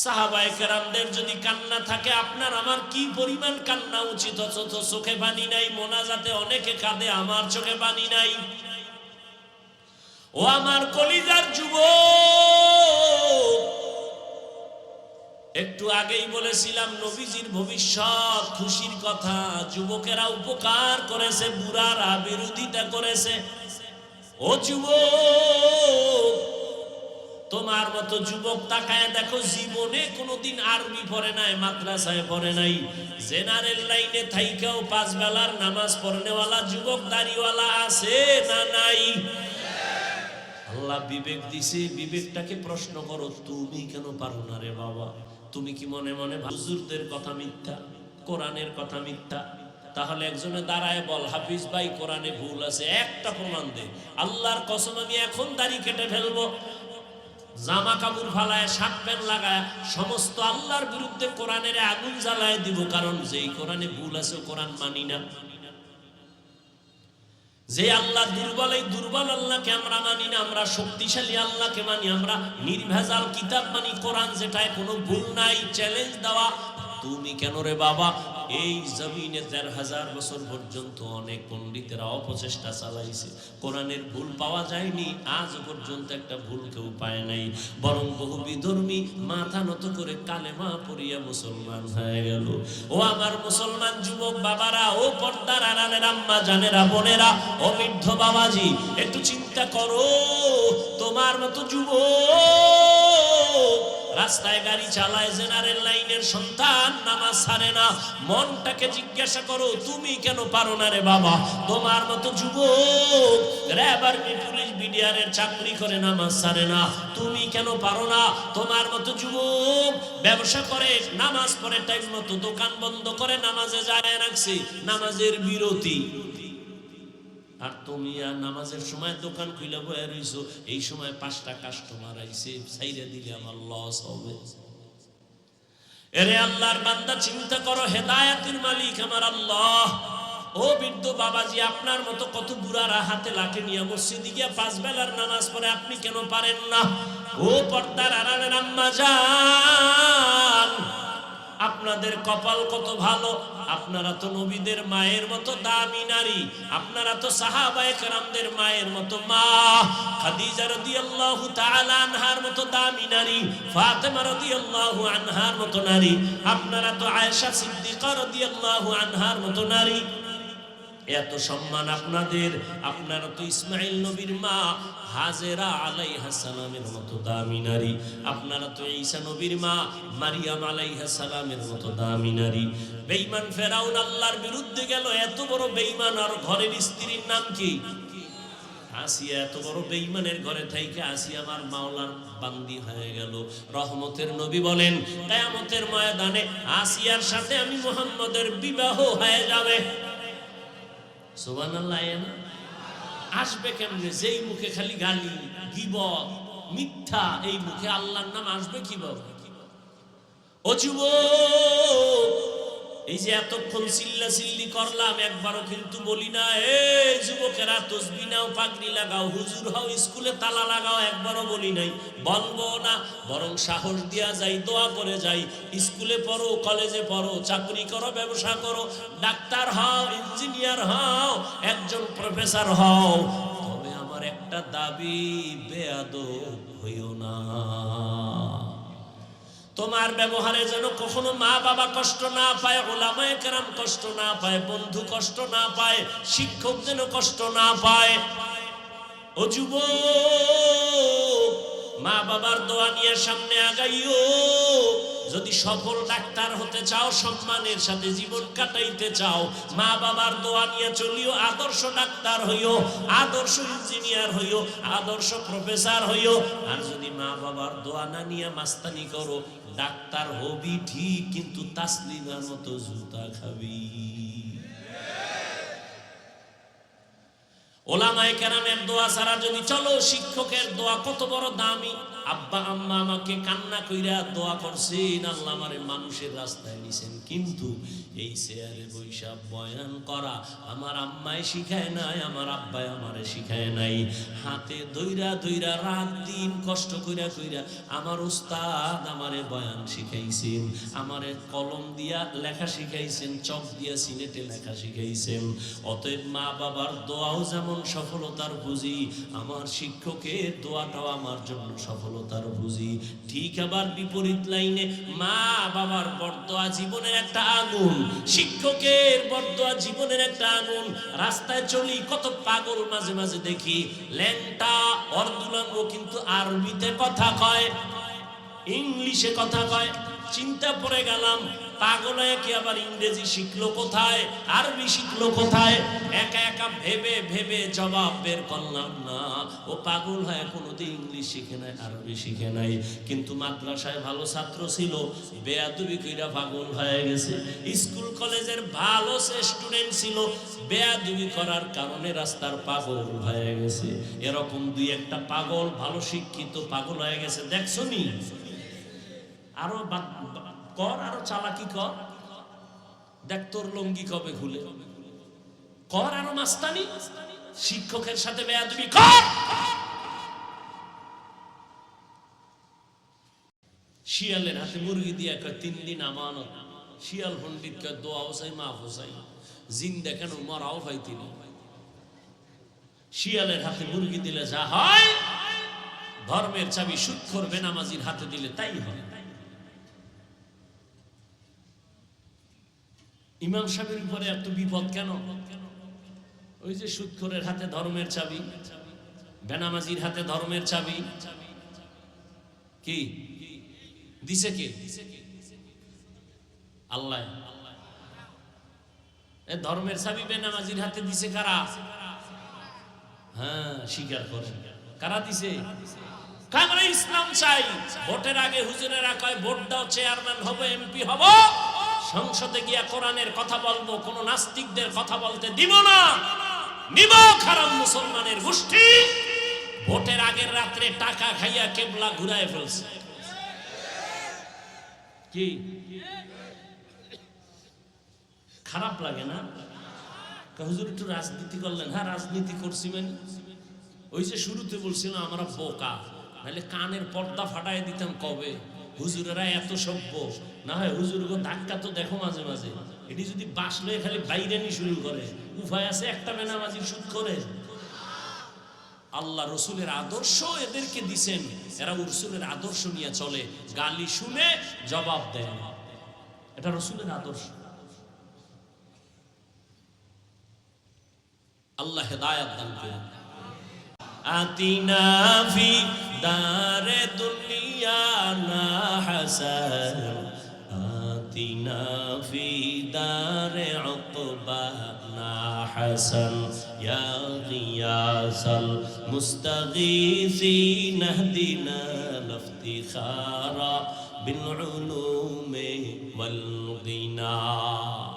সাহাবায়ে কেরামদের যদি কান্না থাকে, আপনার আমার কি পরিমাণ কান্না উচিত? অথচ চোখে পানি নাই, মোনাজাতে অনেকে কাঁদে, আমার চোখে পানি নাই। ও আমার কলিজার যুব একটু আগেই বলেছিলাম, নবীজির ভবিষ্যৎ খুশির কথা। যুবকেরা উপকার করেছে, বুড়ারা বিরোধিতা করেছে। ও যুবক তোমার মতো যুবক তাকায় দেখো, জীবনে কোনোদিন আরবি পড়ে নাই, মাদ্রাসায় পড়ে নাই। জেনারেল লাইনে থাইকেও পাঁচ বেলার নামাজ পড়নেওয়ালা যুবক দাড়িওয়ালা আছে না নাই? আল্লাহ বিবেক দিছে, বিবেকটাকে প্রশ্ন করো, তুমি কেন পারো না রে বাবা? তুমি কি মনে মনে হুজুরদের কথা মিথ্যা, কোরআনের কথা মিথ্যা। তাহলে একজনে দাঁড়ায় বল, হাফিজ ভাই, কোরআনে ভুল আছে, একটা প্রমাণ দে। আল্লাহর কসম, আমি এখন দাড়ি কেটে ফেলব। জামা কাপড় ফালায়, শার্ট প্যান্ট লাগায়, সমস্ত আল্লাহর বিরুদ্ধে কোরআনের আগুন জ্বালায় দিব, কারণ যেই কোরআনে ভুল আছে কোরআন মানি না। যে আল্লাহ দুর্বল, এই দুর্বল আল্লাহকে আমরা মানি না, আমরা শক্তিশালী আল্লাহকে মানি, আমরা নির্ভেজাল কিতাব মানি, কোরআন যেটায় কোনো ভুল নাই চ্যালেঞ্জ দেওয়া তুমি কেন রে বাবা? এই জমিনে দেড় হাজার বছর পর্যন্ত অনেক পণ্ডিতেরা অপচেষ্টা চালাইছে। কোরআনের ভুল পাওয়া যায়নি আজ পর্যন্ত একটা ভুল কেউ পায় নাই। বরং বহু বিধর্মী মাথা নত করে কালেমা পড়িয়া মুসলমান হয়ে গেল। ও আমার মুসলমান যুবক বাবারা, ও পর্দার আড়ালের আম্মা, জানেরা, বোনেরা, ও বৃদ্ধ বাবাজি, একটু চিন্তা করো। তোমার মতো যুবক রাস্তায় গাড়ি চালায় জেনারেল লাইনের সন্তান, নামাজ ছাড়ে না। মনটাকে জিজ্ঞাসা করো, তুমি কেন পারো না রে বাবা? তোমার মতো যুবক র্যাব আর্মি পুলিশ বিডিআরের চাকরি করে, নামাজ ছাড়ে না। তুমি কেন পারো না? তোমার মতো যুবক, ব্যবসা করে, নামাজ পড়ে, টাইম মতো দোকান বন্ধ করে, নামাজে যায় রাখছে নামাজের বিরতি। আর তুমি আর নামাজের সময় দোকান খুলে বয়ে রইছো, এই সময় পাঁচটা কাস্টমার আইছে সাইরে দিলে আমার লস হবে। এরে আল্লাহর বান্দা, চিন্তা করো, হেদায়াতের মালিক আমার আল্লাহ। ও বৃদ্ধ বাবাজি, আপনার মতো কত বুড়ারা হাতে লাঠি নিয়ে মসজিদে গিয়ে পাঁচ বেলার নামাজ পড়ে, আপনি কেন পারেন না? ও পর্দার আড়ালের আম্মা যান। আপনাদের কপাল কত ভালো? আপনারা তো নবীদের মায়ের মতো দামি নারী। আপনারা তো সাহাবায়ে কেরামদের মায়ের মতো মা। খাদিজা রাদিয়াল্লাহু তাআলা আনহার মতো দামি নারী। ফাতেমা রাদিয়াল্লাহু আনহার মতো নারী। আপনারা তো আয়েশা সিদ্দিকা রাদিয়াল্লাহু আনহার মতো নারী। এত সম্মান আপনাদের। আপনারা তো ইসমাইল নবীর মা, হাজেরা আলাইহা সালামের মতো দামি নারী। আপনারা তো ঈসা নবীর মা, মারিয়াম আলাইহা সালামের মতো দামি নারী। বেঈমান ফেরাউন আল্লাহর বিরুদ্ধে গেল, এত বড় বেঈমান আর ঘরের স্ত্রীর নাম কি? আসিয়া, এত বড় বেঈমানের ঘরে থাইকে আসিয়া আমার মাওলার বান্দি হয়ে গেল। রহমতের নবী বলেন, কিয়ামতের ময়দানে আসিয়ার সাথে আমি মোহাম্মদের বিবাহ হয়ে যাবে। সুবহানাল্লাহ না? আসবে কেমনে? যেই মুখে খালি গালি গিব মিথ্যা, এই মুখে আল্লাহর নাম আসবে কীভাবে? ও যুবক এই যে এতক্ষণ চিল্লা চিল্লি করলাম, একবারও কিন্তু বলি না, এ, যুবকেরা, তসবি নাও, পাগড়ি লাগাও, হুজুর হও, স্কুলে তালা লাগাও, একবারও বলি নাই। বলব না, বরং সাহস দিয়া যাই, দোয়া করে যাই। স্কুলে পড়ো, কলেজে পড়ো, চাকরি করো, ব্যবসা করো, ডাক্তার হও, ইঞ্জিনিয়ার হও, একজন প্রফেসর হও। তবে আমার একটা দাবি বেয়াদ হইও না। তোমার ব্যবহারে যেন কখনো মা বাবা কষ্ট না পায়, ওলামায় কেরাম কষ্ট না পায়, বন্ধু কষ্ট না পায়, শিক্ষক যেন কষ্ট না পায়। ও যুব মা বাবার দোয়া নিয়ে সামনে আগাইও। যদি সফল ডাক্তার হতে চাও, সম্মানের সাথে জীবন কাটাইতে চাও মা বাবার দোয়া নিয়ে চলিও, আদর্শ ডাক্তার হইও, আদর্শ ইঞ্জিনিয়ার হইও, আদর্শ প্রফেসর হইও। আর যদি মা বাবার দোয়া না নিয়ে মাস্তানি করো ডাক্তার হবি ঠিক, কিন্তু তাসলিমার মতো জুতা খাবি। ওলামায় কেরামের দোয়া ছাড়া যদি চলো, শিক্ষকের দোয়া কত বড় দামি। আব্বা, আম্মা আমাকে কান্না কইরা দোয়া করছেন, আল্লাহ আমারে মানুষের রাস্তায় নিছেন। কিন্তু এই চেয়ারে বৈশা বয়ান করা আমার আম্মায় শিখায় নাই, আমার আব্বাই আমারে শিখায় নাই। হাতে দইরা দইরা রাত দিন কষ্ট কইরা কইরা আমার উস্তাদ আমারে বয়ান শিখাইছেন, আমারে কলম দিয়া লেখা শিখাইছেন, চক দিয়া সিলেটে লেখা শিখাইছেন। অতএব মা বাবার দোয়াও যেমন সফলতার পুঁজি, আমার শিক্ষকের দোয়াটাও আমার জন্য সফলতার বুঝি। ঠিক আবার বিপরীত লাইনে মা বাবার বর্তোয়া জীবনের একটা আগুন, শিক্ষকের বর্দোয়া জীবনের একটা আগুন। রাস্তায় চলি, কত পাগল মাঝে মাঝে দেখি, ল্যাংটা অর্ধুলাঙ্গ কিন্তু আরবিতে কথা কয়, ইংলিশে কথা কয়। চিন্তা পড়ে গেলাম পাগল হয়ে আবার ইংরেজি শিখলো কোথায়? আরবি শিখলো কোথায়? একা একা ভেবে ভেবে জবাব বের করলাম না। ও পাগল হয় কোনোদিন ইংলিশ শিখে নাই, আরবি শিখে নাই। কিন্তু মাদ্রাসায় ভালো ছাত্র ছিল, বেয়াদুবি কইরা পাগল হয়ে গেছে। স্কুল কলেজের ভালো স্টুডেন্ট ছিল, বেয়াদুবি করার কারণে রাস্তার পাগল হয়ে গেছে। এরকম দুই একটা পাগল, ভালো শিক্ষিত পাগল হয়ে গেছে। দেখছ নি? আরও কর আরও চালাকি কর। দেখ তোর লঙ্গি কবে খুলে। কর আরও মাস্তানি, শিক্ষকের সাথে বেয়াদবি কর। শিয়ালের হাতে মুরগি দিয়ে কয়, তিন দিন আমানত। শিয়াল পণ্ডিত কয়, দোয়া হোসাই মা হোসাই। জিন দেখেন মরাও ভাই তিনি। শিয়ালের হাতে মুরগি দিলে যা হয়, ধর্মের চাবি সুৎখর বেনামাজির হাতে দিলে তাই হয়। ইমাম সাহেবের উপরে এত বিপদ কেন? ওই যে সুৎখরের হাতে ধর্মের চাবি, বেনামাজির হাতে ধর্মের চাবি। কি? দিছে কে? আল্লাহ। এ ধর্মের চাবি বেনামাজির হাতে দিছে কারা? হ্যাঁ স্বীকার করে কারা দিছে? আমরা ইসলাম চাই। ভোটের আগে হুজুরেরা কয়, ভোট দাও, চেয়ারম্যান হব, এমপি হব। সংসদে গিয়া কোরআনের কথা বলব, কোন নাস্তিকদের কথা বলতে দিব না। নিব খারাপ মুসলমানের গোষ্ঠী। ভোটের আগের রাত্রে টাকা খাইয়া কেবলা ঘুরায় ফেলছে। কি? খারাপ লাগে না? হুজুর একটু রাজনীতি করলেন। হ্যাঁ রাজনীতি করছি মানে। ওই যে শুরুতে বলছিলাম, আমরা বোকা। নাহলে কানের পর্দা ফাটাই দিতাম কবে? হুজুরেরা এত সভ্য। না হয় হুজুর গো ধাক্কা তো দেখো মাঝে মাঝে। এটি যদি বাস লয়ে খালি বাইরানি শুরু করে উপায় আছে একটা বেনামাজি সুদ করে। আল্লাহ রসুলের আদর্শ এদেরকে দিছেন। এরা রসুলের আদর্শ নিয়ে চলে। গালি শুনে জবাব দেয়। এটা রসুলের আদর্শ। আল্লাহ হেদায়াত দান করুন। আতিনা دار دنیا لا حسن آتنا في دار عقبانا حسن يا غياث المستغيثين اهدنا لافتخارا بالعلوم والغنى